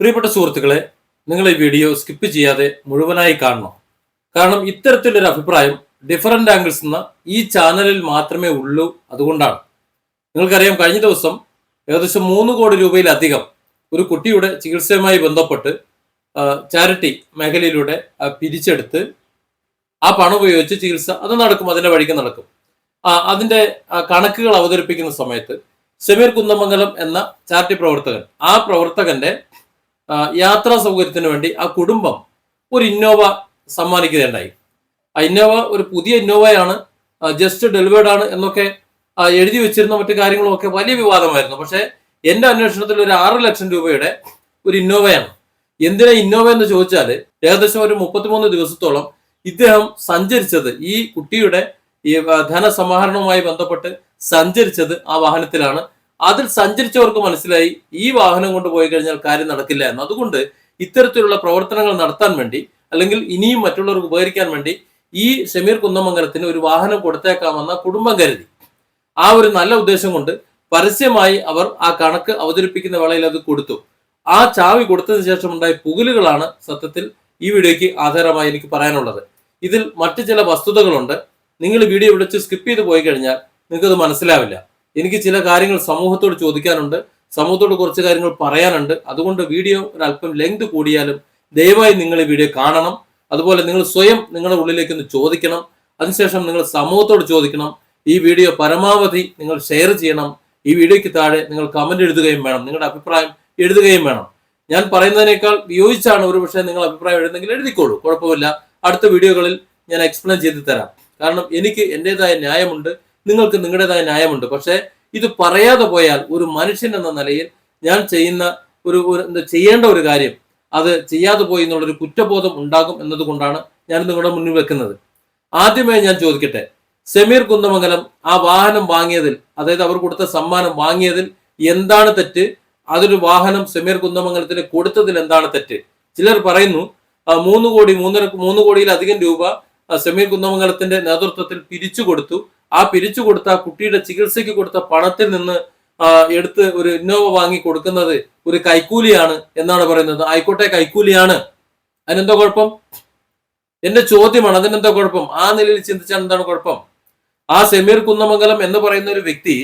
പ്രിയപ്പെട്ട സുഹൃത്തുക്കളെ നിങ്ങൾ ഈ വീഡിയോ സ്കിപ്പ് ചെയ്യാതെ മുഴുവനായി കാണണം. കാരണം ഇത്തരത്തിലൊരു അഭിപ്രായം ഡിഫറന്റ് ആംഗിൾസ് എന്ന ഈ ചാനലിൽ മാത്രമേ ഉള്ളൂ അതുകൊണ്ടാണ്. നിങ്ങൾക്കറിയാം കഴിഞ്ഞ ദിവസം ഏകദേശം മൂന്ന് കോടി രൂപയിലധികം ഒരു കുട്ടിയുടെ ചികിത്സയുമായി ബന്ധപ്പെട്ട് ചാരിറ്റി മേഖലയിലൂടെ പിരിച്ചെടുത്ത് ആ പണം ഉപയോഗിച്ച് ചികിത്സ അത് നടക്കും അതിന്റെ വഴിക്ക് നടക്കും. ആ, അതിന്റെ കണക്കുകൾ അവതരിപ്പിക്കുന്ന സമയത്ത് സമീർ കുന്ദമംഗലം എന്ന ചാരിറ്റി പ്രവർത്തകൻ ആ പ്രവർത്തകന്റെ യാത്രാ സൗകര്യത്തിന് വേണ്ടി ആ കുടുംബം ഒരു ഇന്നോവ സമ്മാനിക്കുകയുണ്ടായി. ആ ഇന്നോവ ഒരു പുതിയ ഇന്നോവയാണ് ജസ്റ്റ് ഡെലിവേർഡ് ആണ് എന്നൊക്കെ എഴുതി വെച്ചിരുന്ന മറ്റു കാര്യങ്ങളും ഒക്കെ വലിയ വിവാദമായിരുന്നു. പക്ഷേ എന്റെ അന്വേഷണത്തിൽ ഒരു ആറ് ലക്ഷം രൂപയുടെ ഒരു ഇന്നോവയാണ്. എന്തിനാ ഇന്നോവ എന്ന് ചോദിച്ചാൽ ഏകദേശം ഒരു മുപ്പത്തിമൂന്ന് ദിവസത്തോളം ഇദ്ദേഹം സഞ്ചരിച്ചത് ഈ കുട്ടിയുടെ ഈ ധനസമാഹരണവുമായി ബന്ധപ്പെട്ട് സഞ്ചരിച്ചത് ആ വാഹനത്തിലാണ്. അതിൽ സഞ്ചരിച്ചവർക്ക് മനസ്സിലായി ഈ വാഹനം കൊണ്ട് പോയി കഴിഞ്ഞാൽ കാര്യം നടക്കില്ല എന്ന്. അതുകൊണ്ട് ഇത്തരത്തിലുള്ള പ്രവർത്തനങ്ങൾ നടത്താൻ വേണ്ടി അല്ലെങ്കിൽ ഇനിയും മറ്റുള്ളവർക്ക് ഉപകരിക്കാൻ വേണ്ടി ഈ ഷമീർ കുന്നമംഗലത്തിന് ഒരു വാഹനം കൊടുത്തേക്കാമെന്ന കുടുംബം കരുതി. ആ ഒരു നല്ല ഉദ്ദേശം കൊണ്ട് പരസ്യമായി അവർ ആ കണക്ക് അവതരിപ്പിക്കുന്ന വേളയിൽ അത് കൊടുത്തു. ആ ചാവി കൊടുത്തതിന് ശേഷം ഉണ്ടായ പുകലുകളാണ് സത്യത്തിൽ ഈ വീഡിയോയ്ക്ക് ആധാരമായി എനിക്ക് പറയാനുള്ളത്. ഇതിൽ മറ്റു ചില വസ്തുതകളുണ്ട്. നിങ്ങൾ വീഡിയോ വിളിച്ച് സ്കിപ്പ് ചെയ്ത് പോയി കഴിഞ്ഞാൽ നിങ്ങൾക്കത് മനസ്സിലാവില്ല. എനിക്ക് ചില കാര്യങ്ങൾ സമൂഹത്തോട് ചോദിക്കാനുണ്ട്. സമൂഹത്തോട് കുറച്ച് കാര്യങ്ങൾ പറയാനുണ്ട്. അതുകൊണ്ട് വീഡിയോ ഒരല്പം ലെങ്ത് കൂടിയാലും ദയവായി നിങ്ങൾ ഈ വീഡിയോ കാണണം. അതുപോലെ നിങ്ങൾ സ്വയം നിങ്ങളുടെ ഉള്ളിലേക്ക് ഒന്ന് ചോദിക്കണം. അതിനുശേഷം നിങ്ങൾ സമൂഹത്തോട് ചോദിക്കണം. ഈ വീഡിയോ പരമാവധി നിങ്ങൾ ഷെയർ ചെയ്യണം. ഈ വീഡിയോയ്ക്ക് താഴെ നിങ്ങൾ കമന്റ് എഴുതുകയും വേണം. നിങ്ങളുടെ അഭിപ്രായം എഴുതുകയും വേണം. ഞാൻ പറയുന്നതിനേക്കാൾ വിയോജിച്ചാണ് ഒരു പക്ഷേ നിങ്ങൾ അഭിപ്രായം എഴുതുന്നെങ്കിൽ എഴുതിക്കോളൂ. കുഴപ്പമില്ല. അടുത്ത വീഡിയോകളിൽ ഞാൻ എക്സ്പ്ലെയിൻ ചെയ്ത് തരാം. കാരണം എനിക്ക് എന്റെതായ ന്യായമുണ്ട്. നിങ്ങൾക്ക് നിങ്ങളുടേതായ ന്യായമുണ്ട്. പക്ഷേ ഇത് പറയാതെ പോയാൽ ഒരു മനുഷ്യൻ എന്ന നിലയിൽ ഞാൻ ചെയ്യുന്ന ഒരു എന്താ ചെയ്യേണ്ട ഒരു കാര്യം അത് ചെയ്യാതെ പോയി എന്നുള്ളൊരു കുറ്റബോധം ഉണ്ടാകും എന്നതുകൊണ്ടാണ് ഞാൻ നിങ്ങളുടെ മുന്നിൽ വെക്കുന്നത്. ആദ്യമായി ഞാൻ ചോദിക്കട്ടെ സമീർ കുന്ദമംഗലം ആ വാഹനം വാങ്ങിയതിൽ അതായത് അവർ കൊടുത്ത സമ്മാനം വാങ്ങിയതിൽ എന്താണ് തെറ്റ്? അതൊരു വാഹനം സമീർ കുന്ദമംഗലത്തിന് കൊടുത്തതിൽ എന്താണ് തെറ്റ്? ചിലർ പറയുന്നു മൂന്ന് കോടി മൂന്നര മൂന്ന് കോടിയിലധികം രൂപ സെമീർ കുന്നമംഗലത്തിന്റെ നേതൃത്വത്തിൽ പിരിച്ചു കൊടുത്തു. ആ പിരിച്ചു കൊടുത്ത കുട്ടിയുടെ ചികിത്സയ്ക്ക് കൊടുത്ത പണത്തിൽ നിന്ന് എടുത്ത് ഒരു ഇന്നോവ വാങ്ങി കൊടുക്കുന്നത് ഒരു കൈക്കൂലിയാണ് എന്നാണ് പറയുന്നത്. ആയിക്കോട്ടെ കൈക്കൂലിയാണ്. അതിനെന്തോ കുഴപ്പം? എന്റെ ചോദ്യമാണ് അതിനെന്താ കുഴപ്പം? ആ നിലയിൽ ചിന്തിച്ചാൽ എന്താണ് കുഴപ്പം? ആ സെമീർ കുന്നമംഗലം എന്ന് പറയുന്ന ഒരു വ്യക്തി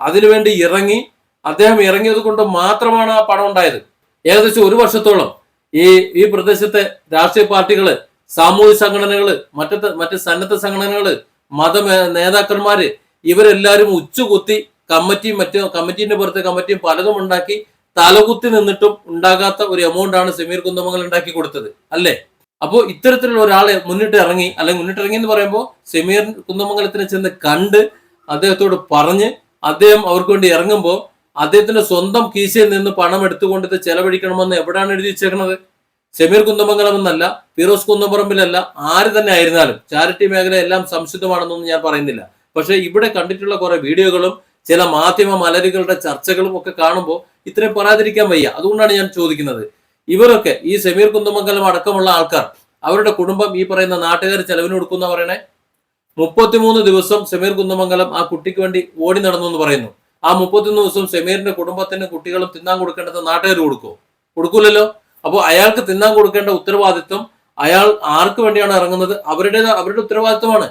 അതിനുവേണ്ടി ഇറങ്ങി അദ്ദേഹം ഇറങ്ങിയത് കൊണ്ട് മാത്രമാണ് ആ പണം ഉണ്ടായത്. ഏകദേശം ഒരു വർഷത്തോളം ഈ ഈ പ്രദേശത്തെ രാഷ്ട്രീയ പാർട്ടികൾ സാമൂഹ്യ സംഘടനകൾ മറ്റത്തെ മറ്റ് സന്നദ്ധ സംഘടനകൾ മത നേതാക്കന്മാര് ഇവരെല്ലാരും ഉച്ചുകുത്തി കമ്മിറ്റിയും മറ്റു കമ്മിറ്റീന്റെ പുറത്തെ കമ്മിറ്റിയും പലതും ഉണ്ടാക്കി തലകുത്തി നിന്നിട്ടും ഉണ്ടാകാത്ത ഒരു എമൗണ്ട് ആണ് സമീർ കുന്തമംഗൽ ഉണ്ടാക്കി കൊടുത്തത് അല്ലേ? അപ്പോൾ ഇത്തരത്തിലുള്ള ഒരാളെ മുന്നിട്ട് ഇറങ്ങി അല്ലെങ്കിൽ മുന്നിട്ട് ഇറങ്ങി എന്ന് പറയുമ്പോൾ സമീർ കുന്തമംഗലത്തിനെ ചെന്ന് കണ്ട് അദ്ദേഹത്തോട് പറഞ്ഞ് അദ്ദേഹം അവർക്ക് വേണ്ടി ഇറങ്ങുമ്പോൾ അദ്ദേഹത്തിന്റെ സ്വന്തം കീശയിൽ നിന്ന് പണം എടുത്തുകൊണ്ട് ചെലവഴിക്കണമെന്ന് എവിടെയാണ് എഴുതി വെച്ചേക്കുന്നത് ഷമീർ കുന്നമംഗലം എന്നല്ല ഫിറോസ് കുന്നപ്പറമ്പിലല്ല ആര് തന്നെ ആയിരുന്നാലും ചാരിറ്റി മേഖല എല്ലാം സംശുദ്ധമാണെന്നൊന്നും ഞാൻ പറയുന്നില്ല. പക്ഷേ ഇവിടെ കണ്ടിട്ടുള്ള കുറെ വീഡിയോകളും ചില മാധ്യമ മലരുകളുടെ ചർച്ചകളും ഒക്കെ കാണുമ്പോൾ ഇത്രയും പറയാതിരിക്കാൻ വയ്യ. അതുകൊണ്ടാണ് ഞാൻ ചോദിക്കുന്നത്. ഇവരൊക്കെ ഈ സമീർ കുന്നമംഗലം അടക്കമുള്ള ആൾക്കാർ അവരുടെ കുടുംബം ഈ പറയുന്ന നാട്ടുകാർ ചെലവിന് കൊടുക്കുന്ന പറയണേ? മുപ്പത്തിമൂന്ന് ദിവസം സമീർ കുന്നമംഗലം ആ കുട്ടിക്ക് വേണ്ടി ഓടി നടന്നു എന്ന് പറയുന്നു. ആ മുപ്പത്തിമൂന്ന് ദിവസം സമീറിന്റെ കുടുംബത്തിന് കുട്ടികളും തിന്നാൻ കൊടുക്കേണ്ടത് നാട്ടുകാർ കൊടുക്കുമോ കൊടുക്കൂലല്ലോ. അപ്പോൾ അയാൾക്ക് തിന്നാൻ കൊടുക്കേണ്ട ഉത്തരവാദിത്വം അയാൾ ആർക്ക് വേണ്ടിയാണ് ഇറങ്ങുന്നത്? അവരുടെ അവരുടെ ഉത്തരവാദിത്വമാണ്.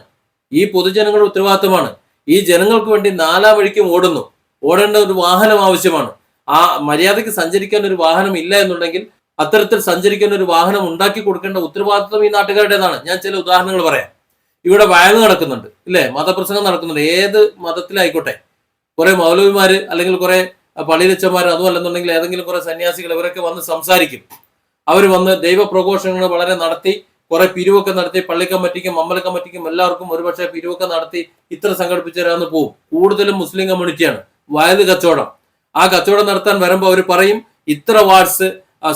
ഈ പൊതുജനങ്ങളുടെ ഉത്തരവാദിത്വമാണ്. ഈ ജനങ്ങൾക്ക് വേണ്ടി നാലാ വഴിക്കും ഓടുന്നു. ഓടേണ്ട ഒരു വാഹനം ആവശ്യമാണ്. ആ മര്യാദയ്ക്ക് സഞ്ചരിക്കാൻ ഒരു വാഹനം ഇല്ല എന്നുണ്ടെങ്കിൽ അത്തരത്തിൽ സഞ്ചരിക്കാൻ ഒരു വാഹനം ഉണ്ടാക്കി കൊടുക്കേണ്ട ഉത്തരവാദിത്വം ഈ നാട്ടുകാരുടേതാണ്. ഞാൻ ചില ഉദാഹരണങ്ങൾ പറയാം. ഇവിടെ വയൽ നടക്കുന്നുണ്ട് ഇല്ലേ? മതപ്രസംഗം നടക്കുന്നുണ്ട്. ഏത് മതത്തിലായിക്കോട്ടെ? കുറെ മൗലവിമാര് അല്ലെങ്കിൽ കുറെ പള്ളിയിലച്ചന്മാർ അതുമല്ലെന്നുണ്ടെങ്കിൽ ഏതെങ്കിലും കുറെ സന്യാസികൾ ഇവരൊക്കെ വന്ന് സംസാരിക്കും. അവർ വന്ന് ദൈവപ്രഘോഷങ്ങൾ വളരെ നടത്തി കുറെ പിരിവൊക്കെ നടത്തി പള്ളി കമ്മിറ്റിക്കും അമ്പല കമ്മിറ്റിക്കും എല്ലാവർക്കും ഒരുപക്ഷെ പിരിവൊക്കെ നടത്തി ഇത്ര സംഘടിപ്പിച്ചവരാന്ന് പോവും. കൂടുതലും മുസ്ലിം കമ്മ്യൂണിറ്റിയാണ്. വയത് കച്ചവടം. ആ കച്ചവടം നടത്താൻ വരുമ്പോൾ അവർ പറയും ഇത്ര വാട്സ്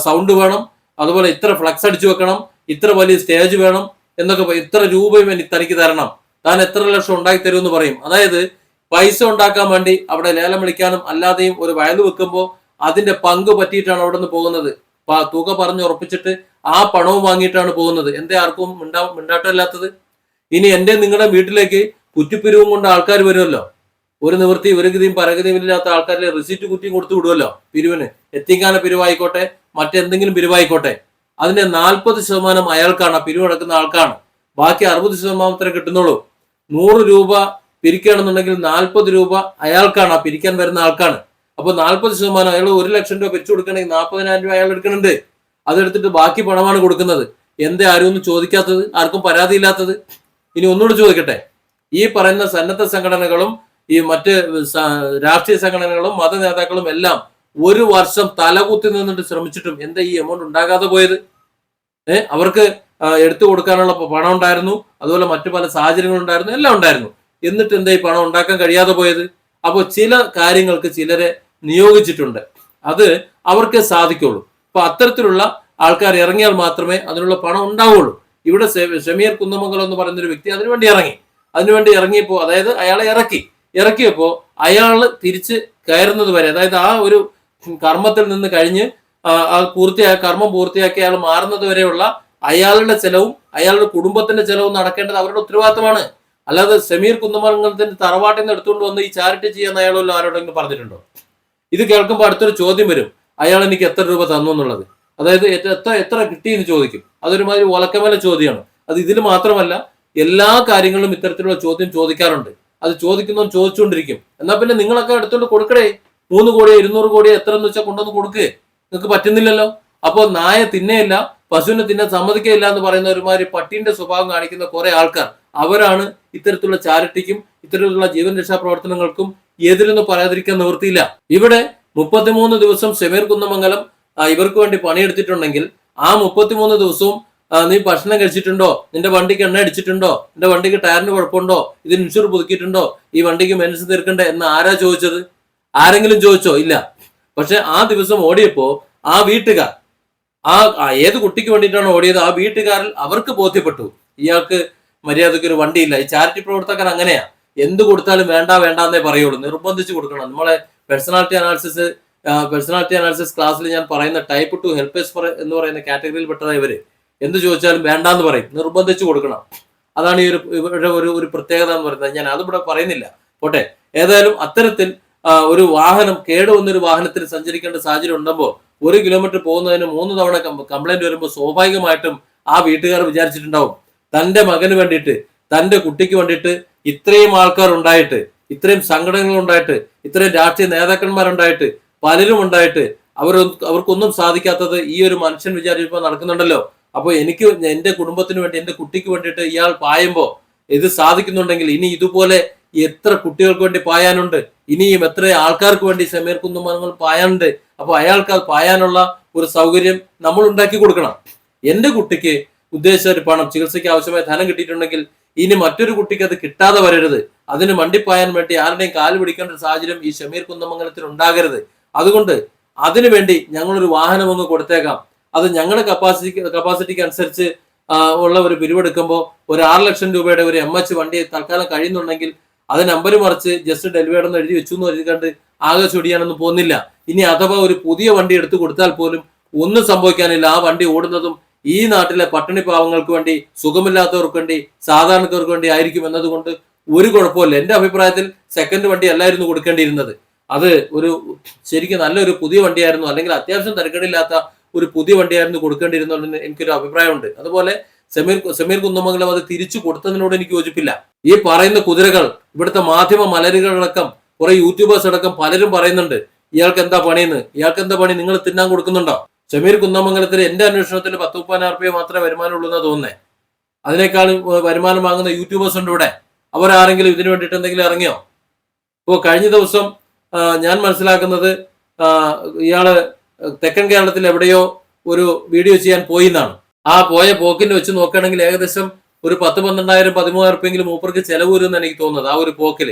സൗണ്ട് വേണം അതുപോലെ ഇത്ര ഫ്ലക്സ് അടിച്ചു വെക്കണം ഇത്ര വലിയ സ്റ്റേജ് വേണം എന്നൊക്കെ. ഇത്ര രൂപയും എനിക്ക് തനിക്ക് തരണം. താൻ എത്ര ലക്ഷം ഉണ്ടാക്കി എന്ന് പറയും. അതായത് പൈസ ഉണ്ടാക്കാൻ വേണ്ടി അവിടെ ലേലം വിളിക്കാനും അല്ലാതെയും ഒരു വയൽ വെക്കുമ്പോൾ അതിന്റെ പങ്ക് പറ്റിയിട്ടാണ് അവിടെ നിന്ന് പോകുന്നത്. തുക പറഞ്ഞ് ഉറപ്പിച്ചിട്ട് ആ പണവും വാങ്ങിയിട്ടാണ് പോകുന്നത്. എന്തേ ആർക്കും മിണ്ടാ മിണ്ടാട്ടമില്ലാത്തത്? ഇനി എന്റെ നിങ്ങളുടെ വീട്ടിലേക്ക് കുറ്റിപ്പിരിവും കൊണ്ട് ആൾക്കാർ വരുമല്ലോ? ഒരു നിവൃത്തി ഒരു ഗതിയും പരഗതിയും ഇല്ലാത്ത ആൾക്കാരിലെ റിസീറ്റ് കുറ്റിയും കൊടുത്തു വിടുമല്ലോ പിരിവിന്? എത്തിക്കാന പിരിവായിക്കോട്ടെ മറ്റെന്തെങ്കിലും പിരിവായിക്കോട്ടെ. അതിന്റെ നാൽപ്പത് ശതമാനം അയാൾക്കാണ് ആ പിരിവ് നടക്കുന്ന ആൾക്കാണ്. ബാക്കി അറുപത് ശതമാനത്തിനെ കിട്ടുന്നുള്ളൂ. നൂറ് രൂപ പിരിക്കുകയാണെന്നുണ്ടെങ്കിൽ നാൽപ്പത് രൂപ അയാൾക്കാണ് ആ പിരിക്കാൻ വരുന്ന ആൾക്കാണ്. അപ്പൊ നാൽപ്പത് ശതമാനം അയാൾ ഒരു ലക്ഷം രൂപ പിരിച്ചു കൊടുക്കണമെങ്കിൽ നാൽപ്പതിനായിരം രൂപ അയാൾ എടുക്കുന്നുണ്ട് അതെടുത്തിട്ട് ബാക്കി പണമാണ് കൊടുക്കുന്നത്. എന്തേ ആരും ഒന്നും ചോദിക്കാത്തത് ആർക്കും പരാതിയില്ലാത്തത്? ഇനി ഒന്നുകൂടി ചോദിക്കട്ടെ. ഈ പറയുന്ന സന്നദ്ധ സംഘടനകളും ഈ മറ്റ് രാഷ്ട്രീയ സംഘടനകളും മത നേതാക്കളും എല്ലാം ഒരു വർഷം തലകുത്തി നിന്നിട്ട് ശ്രമിച്ചിട്ടും എന്താ ഈ എമൗണ്ട് ഉണ്ടാകാതെ പോയത്? ഏഹ് അവർക്ക് എടുത്തു കൊടുക്കാനുള്ള പണം ഉണ്ടായിരുന്നു. അതുപോലെ മറ്റു പല സാഹചര്യങ്ങൾ ഉണ്ടായിരുന്നു. എല്ലാം ഉണ്ടായിരുന്നു. എന്നിട്ട് എന്താ ഈ പണം ഉണ്ടാക്കാൻ കഴിയാതെ പോയത്? അപ്പോൾ ചില കാര്യങ്ങൾക്ക് ചിലരെ നിയോഗിച്ചിട്ടുണ്ട്. അത് അവർക്ക് സാധിക്കുള്ളൂ. അപ്പൊ അത്തരത്തിലുള്ള ആൾക്കാർ ഇറങ്ങിയാൽ മാത്രമേ അതിനുള്ള പണം ഉണ്ടാവുള്ളൂ. ഇവിടെ ഷമീർ കുന്നമംഗലം എന്ന് പറയുന്നൊരു വ്യക്തി അതിനുവേണ്ടി ഇറങ്ങി. അതിനുവേണ്ടി ഇറങ്ങിയപ്പോൾ അതായത് അയാളെ ഇറക്കി. ഇറക്കിയപ്പോൾ അയാൾ തിരിച്ച് കയറുന്നത് വരെ അതായത് ആ ഒരു കർമ്മത്തിൽ നിന്ന് കഴിഞ്ഞ് ആ പൂർത്തിയായ കർമ്മം പൂർത്തിയാക്കി അയാൾ മാറുന്നത് വരെയുള്ള അയാളുടെ ചെലവും അയാളുടെ കുടുംബത്തിന്റെ ചെലവും നടക്കേണ്ടത് അവരുടെ ഉത്തരവാദിത്തമാണ്. അല്ലാതെ സമീർ കുന്നമംഗലത്തിന്റെ തറവാട്ടിൽ നിന്ന് എടുത്തുകൊണ്ട് വന്ന് ഈ ചാരിറ്റി ചെയ്യാൻ അയാളല്ലോ ആരോടെങ്കിലും പറഞ്ഞിട്ടുണ്ടോ? ഇത് കേൾക്കുമ്പോൾ അടുത്തൊരു ചോദ്യം വരും. അയാൾ എനിക്ക് എത്ര രൂപ തന്നു എന്നുള്ളത്. അതായത് എത്ര എത്ര കിട്ടി എന്ന് ചോദിക്കും. അതൊരുമാതിരി ഒലക്കമല ചോദ്യമാണ്. അത് ഇതിൽ മാത്രമല്ല എല്ലാ കാര്യങ്ങളിലും ഇത്തരത്തിലുള്ള ചോദ്യം ചോദിക്കാറുണ്ട്. അത് ചോദിക്കുന്നവൻ ചോദിച്ചുകൊണ്ടിരിക്കും. എന്നാൽ പിന്നെ നിങ്ങളൊക്കെ എടുത്തോണ്ട് കൊടുക്കണേ മൂന്ന് കോടിയോ ഇരുന്നൂറ് കോടിയോ എത്ര എന്ന് വെച്ചാൽ കൊണ്ടുവന്ന് കൊടുക്ക്. നിങ്ങൾക്ക് പറ്റുന്നില്ലല്ലോ. അപ്പോൾ നായ തിന്നയില്ല പശുവിനെ തിന്നാൻ സമ്മതിക്കയില്ല എന്ന് പറയുന്ന ഒരുമാതിരി പട്ടീന്റെ സ്വഭാവം കാണിക്കുന്ന കുറെ ആൾക്കാർ. അവരാണ് ഇത്തരത്തിലുള്ള ചാരിറ്റിക്കും ഇത്തരത്തിലുള്ള ജീവൻ രക്ഷാ പ്രവർത്തനങ്ങൾക്കും എതിരെന്ന് പറയാതിരിക്കാൻ നിവൃത്തിയില്ല. ഇവിടെ മുപ്പത്തിമൂന്ന് ദിവസം സെമീർ കുന്നമംഗലം ഇവർക്ക് വേണ്ടി പണിയെടുത്തിട്ടുണ്ടെങ്കിൽ ആ മുപ്പത്തിമൂന്ന് ദിവസവും നീ ഭക്ഷണം കഴിച്ചിട്ടുണ്ടോ? നിന്റെ വണ്ടിക്ക് എണ്ണ അടിച്ചിട്ടുണ്ടോ? നിന്റെ വണ്ടിക്ക് ടയറിന് കുഴപ്പമുണ്ടോ? ഇതിന് ഇൻഷുർ പുതുക്കിയിട്ടുണ്ടോ? ഈ വണ്ടിക്ക് മെൻസ് തീർക്കണ്ടേ എന്ന് ആരാ ചോദിച്ചത്? ആരെങ്കിലും ചോദിച്ചോ? ഇല്ല. പക്ഷെ ആ ദിവസം ഓടിയപ്പോ ആ വീട്ടുകാർ ആ ഏത് കുട്ടിക്ക് വേണ്ടിയിട്ടാണ് ഓടിയത്? ആ വീട്ടുകാരിൽ അവർക്ക് ബോധ്യപ്പെട്ടു. ഇയാൾക്ക് മര്യാദയ്ക്ക് ഒരു വണ്ടിയില്ല. ഈ ചാരിറ്റി പ്രവർത്തകർ അങ്ങനെയാ. എന്ത് കൊടുത്താലും വേണ്ട വേണ്ട എന്നേ പറയുള്ളൂ. നിർബന്ധിച്ച് കൊടുക്കണം. നമ്മളെ പേഴ്സണാലിറ്റി അനാലിസിസ് പേഴ്സണാലിറ്റി അനാലിസിസ് ക്ലാസ്സിൽ ഞാൻ പറയുന്ന ടൈപ്പ് ടു ഹെൽപ്പേഴ്സ് എന്ന് പറയുന്ന കാറ്റഗറിയിൽ പെട്ടതാ ഇവർ. എന്ത് ചോദിച്ചാലും വേണ്ടാന്ന് പറയും. നിർബന്ധിച്ച് കൊടുക്കണം. അതാണ് ഈ ഒരു ഇവരുടെ ഒരു ഒരു പ്രത്യേകത എന്ന് പറയുന്നത്. ഞാൻ അതിവിടെ പറയുന്നില്ല. പോട്ടെ. ഏതായാലും അത്തരത്തിൽ ഒരു വാഹനം കേടുവന്നൊരു വാഹനത്തിൽ സഞ്ചരിക്കേണ്ട സാഹചര്യം ഉണ്ടാകുമ്പോൾ ഒരു കിലോമീറ്റർ പോകുന്നതിന് മൂന്ന് തവണ കംപ്ലൈന്റ് വരുമ്പോൾ സ്വാഭാവികമായിട്ടും ആ വീട്ടുകാർ വിചാരിച്ചിട്ടുണ്ടാവും. തന്റെ മകന് വേണ്ടിയിട്ട് തന്റെ കുട്ടിക്ക് വേണ്ടിയിട്ട് ഇത്രയും ആൾക്കാർ ഉണ്ടായിട്ട് ഇത്രയും സംഘടനകൾ ഉണ്ടായിട്ട് ഇത്രയും രാഷ്ട്രീയ നേതാക്കന്മാരുണ്ടായിട്ട് പലരും ഉണ്ടായിട്ട് അവർ അവർക്കൊന്നും സാധിക്കാത്തത് ഈ ഒരു മനുഷ്യൻ വിചാരിച്ചപ്പോൾ നടക്കുന്നുണ്ടല്ലോ. അപ്പോൾ എനിക്ക് എന്റെ കുടുംബത്തിന് വേണ്ടി എന്റെ കുട്ടിക്ക് വേണ്ടിയിട്ട് ഇയാൾ പായുമ്പോൾ ഇത് സാധിക്കുന്നുണ്ടെങ്കിൽ ഇനി ഇതുപോലെ എത്ര കുട്ടികൾക്ക് വേണ്ടി പായാനുണ്ട് ഇനിയും എത്ര ആൾക്കാർക്ക് വേണ്ടി സമീർ കുന്നുമാനങ്ങൾ പായാനുണ്ട് അപ്പോൾ അയാൾക്ക് അത് പായാനുള്ള ഒരു സൗകര്യം നമ്മൾ ഉണ്ടാക്കി കൊടുക്കണം. എന്റെ കുട്ടിക്ക് ഉദ്ദേശിച്ച ഒരു പണം ചികിത്സയ്ക്ക് ആവശ്യമായ ധനം കിട്ടിയിട്ടുണ്ടെങ്കിൽ ഇനി മറ്റൊരു കുട്ടിക്ക് അത് കിട്ടാതെ വരരുത്. അതിന് മണ്ടിപ്പായാൻ വേണ്ടി ആരുടെയും കാൽ പിടിക്കേണ്ട ഒരു സാഹചര്യം ഈ ഷമീർ കുന്നമംഗലത്തിൽ ഉണ്ടാകരുത്. അതുകൊണ്ട് അതിനുവേണ്ടി ഞങ്ങളൊരു വാഹനം ഒന്ന് കൊടുത്തേക്കാം. അത് ഞങ്ങളുടെ കപ്പാസിറ്റി കപ്പാസിറ്റിക്ക് അനുസരിച്ച് ഉള്ള ഒരു പിരിവെടുക്കുമ്പോൾ ഒരു ആറ് ലക്ഷം രൂപയുടെ ഒരു എം എച്ച് വണ്ടി തൽക്കാലം കഴിയുന്നുണ്ടെങ്കിൽ അത് നമ്പർ മറിച്ച് ജസ്റ്റ് ഡെലിവേഡ് എന്ന് എഴുതി വെച്ചു എന്ന് എഴുതി കണ്ട് ആകെ ചൊടിയാനൊന്നും പോകുന്നില്ല. ഇനി അഥവാ ഒരു പുതിയ വണ്ടി എടുത്തു കൊടുത്താൽ പോലും ഒന്നും സംഭവിക്കാനില്ല. ആ വണ്ടി ഓടുന്നതും ഈ നാട്ടിലെ പട്ടിണി പാവങ്ങൾക്ക് വേണ്ടി സുഖമില്ലാത്തവർക്ക് വേണ്ടി സാധാരണക്കാർക്ക് വേണ്ടി ആയിരിക്കും എന്നതുകൊണ്ട് ഒരു കുഴപ്പമില്ല എന്റെ അഭിപ്രായത്തിൽ സെക്കൻഡ് വണ്ടി അല്ലായിരുന്നു കൊടുക്കേണ്ടിയിരുന്നത്. അത് ഒരു ശരിക്കും നല്ലൊരു പുതിയ വണ്ടിയായിരുന്നു അല്ലെങ്കിൽ അത്യാവശ്യം തിരക്കേടില്ലാത്ത ഒരു പുതിയ വണ്ടിയായിരുന്നു കൊടുക്കേണ്ടിയിരുന്നതെന്ന് എനിക്കൊരു അഭിപ്രായമുണ്ട്. അതുപോലെ സമീർ സമീർ കുന്നമംഗലം അത് തിരിച്ചു കൊടുത്തതിനോട് എനിക്ക് യോജിപ്പില്ല. ഈ പറയുന്ന കുതിരകൾ ഇവിടുത്തെ മാധ്യമ മലരുകളടക്കം കുറെ യൂട്യൂബേഴ്സ് അടക്കം പലരും പറയുന്നുണ്ട് ഇയാൾക്ക് എന്താ പണിയെന്ന്? ഇയാൾക്ക് എന്താ പണി? നിങ്ങൾ തിന്നാൻ കൊടുക്കുന്നുണ്ടോ? ഷമീർ കുന്നമംഗലത്തിൽ എന്റെ അന്വേഷണത്തിൽ പത്ത് മുപ്പതിനായിരം റുപ്യ മാത്രമേ വരുമാനമുള്ളൂ എന്നാ തോന്നുന്നേ. അതിനേക്കാൾ വരുമാനം വാങ്ങുന്ന യൂട്യൂബേഴ്സ് ഉണ്ട് ഇവിടെ. അവരാരെങ്കിലും ഇതിനു വേണ്ടിയിട്ട് എന്തെങ്കിലും ഇറങ്ങിയോ? ഇപ്പോൾ കഴിഞ്ഞ ദിവസം ഞാൻ മനസ്സിലാക്കുന്നത് ഇയാൾ തെക്കൻ കേരളത്തിൽ എവിടെയോ ഒരു വീഡിയോ ചെയ്യാൻ പോയി എന്നാണ് ആ പോയ പോക്കിന് വെച്ച് നോക്കുകയാണെങ്കിൽ ഏകദേശം ഒരു പത്ത് പന്ത്രണ്ടായിരം പതിമൂവായിരം റുപ്യെങ്കിലും മൂപ്പർക്ക് ചെലവ് വരുമെന്ന് എനിക്ക് തോന്നുന്നത് ആ ഒരു പോക്കിൽ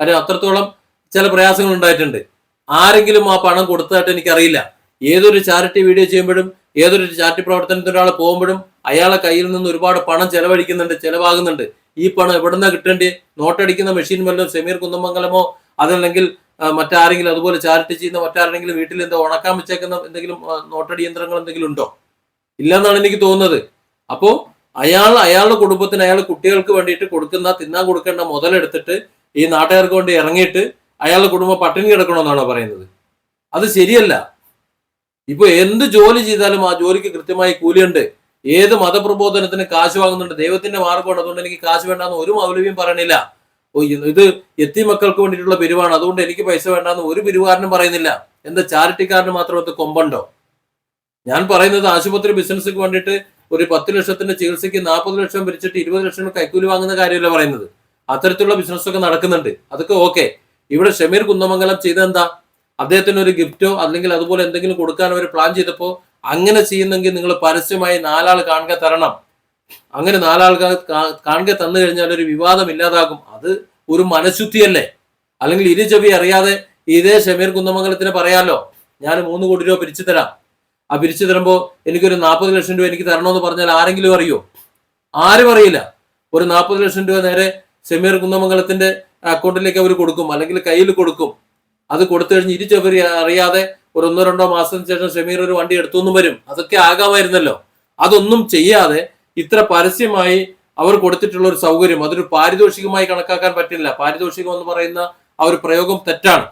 കാരണം അത്രത്തോളം ചില പ്രയാസങ്ങൾ ഉണ്ടായിട്ടുണ്ട്. ആരെങ്കിലും ആ പണം കൊടുത്തതായിട്ട് എനിക്കറിയില്ല. ഏതൊരു ചാരിറ്റി വീഡിയോ ചെയ്യുമ്പോഴും ഏതൊരു ചാരിറ്റി പ്രവർത്തനത്തിന് ഒരാൾ പോകുമ്പോഴും അയാളെ കയ്യിൽ നിന്ന് ഒരുപാട് പണം ചെലവഴിക്കുന്നുണ്ട് ചെലവാകുന്നുണ്ട്. ഈ പണം എവിടുന്നാ കിട്ടേണ്ടി? നോട്ടടിക്കുന്ന മെഷീൻ വല്ലതും സെമീർ കുന്നമംഗലമോ അതല്ലെങ്കിൽ മറ്റാരെങ്കിലും അതുപോലെ ചാരിറ്റി ചെയ്യുന്ന മറ്റാരെങ്കിലും വീട്ടിൽ എന്തോ ഉണക്കാൻ വെച്ചേക്കുന്ന എന്തെങ്കിലും നോട്ടടി യന്ത്രങ്ങൾ എന്തെങ്കിലും ഉണ്ടോ? ഇല്ലെന്നാണ് എനിക്ക് തോന്നുന്നത്. അപ്പോൾ അയാൾ അയാളുടെ കുടുംബത്തിന് അയാൾ കുട്ടികൾക്ക് വേണ്ടിയിട്ട് കൊടുക്കുന്ന തിന്നാൻ കൊടുക്കേണ്ട മുതലെടുത്തിട്ട് ഈ നാട്ടുകാർക്ക് വേണ്ടി ഇറങ്ങിയിട്ട് അയാളുടെ കുടുംബം പട്ടിണി കിടക്കണമെന്നാണോ പറയുന്നത്? അത് ശരിയല്ല. ഇപ്പൊ എന്ത് ജോലി ചെയ്താലും ആ ജോലിക്ക് കൃത്യമായി കൂലിയുണ്ട്. ഏത് മതപ്രബോധനത്തിന് കാശ് വാങ്ങുന്നുണ്ട്? ദൈവത്തിന്റെ മാർഗമാണ് അതുകൊണ്ട് എനിക്ക് കാശ് വേണ്ടാന്ന് ഒരു മൗലവ്യം പറയണില്ല. ഇത് എത്തി മക്കൾക്ക് വേണ്ടിയിട്ടുള്ള പിരിവാണ്. അതുകൊണ്ട് എനിക്ക് പൈസ വേണ്ടാന്ന് ഒരു പിരിവുകാരനും പറയുന്നില്ല. എന്താ ചാരിറ്റിക്കാരന് മാത്രം അത് കൊമ്പുണ്ടോ? ഞാൻ പറയുന്നത് ആശുപത്രി ബിസിനസ്സിക്ക് വേണ്ടിയിട്ട് ഒരു പത്ത് ലക്ഷത്തിന്റെ ചികിത്സയ്ക്ക് നാൽപ്പത് ലക്ഷം പിരിച്ചിട്ട് ഇരുപത് ലക്ഷം കൈക്കൂലി വാങ്ങുന്ന കാര്യമല്ല പറയുന്നത്? അത്തരത്തിലുള്ള ബിസിനസ്സൊക്കെ നടക്കുന്നുണ്ട്. അതൊക്കെ ഓക്കെ. ഇവിടെ ഷമീർ കുന്നമംഗലം ചെയ്തെന്താ അദ്ദേഹത്തിന് ഒരു ഗിഫ്റ്റോ അല്ലെങ്കിൽ അതുപോലെ എന്തെങ്കിലും കൊടുക്കാൻ അവർ പ്ലാൻ ചെയ്തപ്പോൾ അങ്ങനെ ചെയ്യുന്നെങ്കിൽ നിങ്ങൾ പരസ്യമായി നാലാൾ കാണുക തരണം. അങ്ങനെ നാലാൾ കാണുക തന്നു കഴിഞ്ഞാൽ ഒരു വിവാദം ഇല്ലാതാകും. അത് ഒരു മനഃശുദ്ധിയല്ലേ? അല്ലെങ്കിൽ ഇരു ചെവി അറിയാതെ ഇതേ ഷമീർ കുന്നമംഗലത്തിന് പറയാലോ ഞാൻ മൂന്ന് കോടി രൂപ പിരിച്ചു തരാം. ആ പിരിച്ചു തരുമ്പോൾ എനിക്കൊരു നാൽപ്പത് ലക്ഷം രൂപ എനിക്ക് തരണമെന്ന് പറഞ്ഞാൽ ആരെങ്കിലും അറിയോ? ആരും അറിയില്ല. ഒരു നാൽപ്പത് ലക്ഷം രൂപ നേരെ ഷമീർ കുന്നമംഗലത്തിന്റെ അക്കൗണ്ടിലേക്ക് അവർ കൊടുക്കും. അല്ലെങ്കിൽ കയ്യിൽ കൊടുക്കും. അത് കൊടുത്തു കഴിഞ്ഞ് ഇരു ചെവി അറിയാതെ ഒരു ഒന്നോ രണ്ടോ മാസത്തിന് ശേഷം ഷമീർ ഒരു വണ്ടി എടുത്തു എന്നും വരും. അതൊക്കെ ആകാമായിരുന്നല്ലോ. അതൊന്നും ചെയ്യാതെ ഇത്ര പരസ്യമായി അവർ കൊടുത്തിട്ടുള്ള ഒരു സൗകര്യം അതൊരു പാരിതോഷികമായി കണക്കാക്കാൻ പറ്റില്ല. പാരിതോഷികം എന്ന് പറയുന്ന ആ ഒരു പ്രയോഗം തെറ്റാണ്.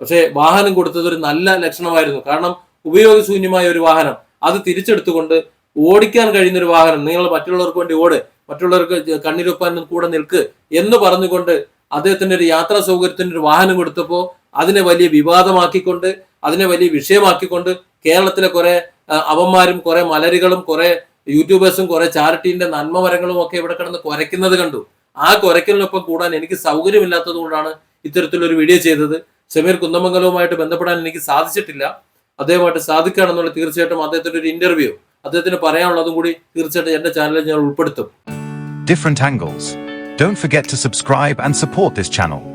പക്ഷേ വാഹനം കൊടുത്തത് ഒരു നല്ല ലക്ഷണമായിരുന്നു. കാരണം ഉപയോഗശൂന്യമായ ഒരു വാഹനം. അത് തിരിച്ചെടുത്തുകൊണ്ട് ഓടിക്കാൻ കഴിയുന്ന ഒരു വാഹനം. നിങ്ങൾ മറ്റുള്ളവർക്ക് വേണ്ടി ഓട്. മറ്റുള്ളവർക്ക് കണ്ണിരൊപ്പാൻ കൂടെ നിൽക്ക് എന്ന് പറഞ്ഞുകൊണ്ട് അദ്ദേഹത്തിന്റെ ഒരു യാത്രാ സൗകര്യത്തിന് ഒരു വാഹനം കൊടുത്തപ്പോൾ അതിനെ വലിയ വിവാദമാക്കിക്കൊണ്ട് അതിനെ വലിയ വിഷയമാക്കിക്കൊണ്ട് കേരളത്തിലെ കുറെ അവന്മാരും കുറെ മലരുകളും കുറെ യൂട്യൂബേഴ്സും കുറെ ചാരിറ്റീന്റെ നന്മമരങ്ങളും ഒക്കെ ഇവിടെ കിടന്ന് കുരയ്ക്കുന്നത് കണ്ടു. ആ കുരയ്ക്കലിനൊപ്പം കൂടാൻ എനിക്ക് സൗകര്യമില്ലാത്തത് കൊണ്ടാണ് ഇത്തരത്തിലൊരു വീഡിയോ ചെയ്തത്. സമീർ കുന്നമംഗലവുമായിട്ട് ബന്ധപ്പെടാൻ എനിക്ക് സാധിച്ചിട്ടില്ല. അദ്ദേഹമായിട്ട് സാധിക്കുകയാണെന്നുള്ള തീർച്ചയായിട്ടും അദ്ദേഹത്തിന്റെ ഒരു ഇന്റർവ്യൂ അദ്ദേഹത്തിന് പറയാനുള്ളതും കൂടി തീർച്ചയായിട്ടും എന്റെ ചാനലിൽ ഞാൻ ഉൾപ്പെടുത്തും. Angles Don't forget to subscribe and support this channel.